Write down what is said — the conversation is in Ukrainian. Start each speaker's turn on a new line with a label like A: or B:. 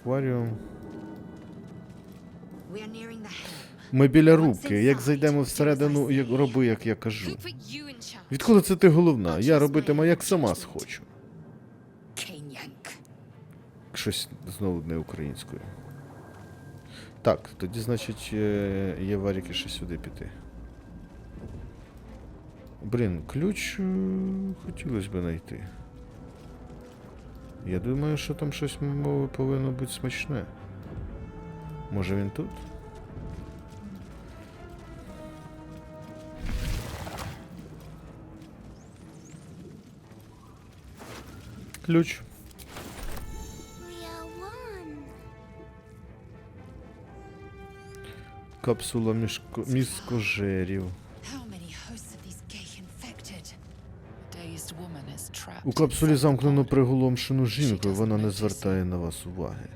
A: акваріум. Ми біля рубки. Як зайдемо всередину, як роби, як я кажу. Відколи це ти головна? Я робитиму як сама схочу. Щось знову не українською. Так, тоді, значить, е, є варіки ще сюди піти. Блін, ключ е, хотілося б знайти. Я думаю, що там щось м, повинно бути смачне. Може він тут? Ключ.
B: We are one.
A: Капсула мішко... міскожерів. У капсулі замкнено приголомшену жінку, вона не звертає на вас уваги.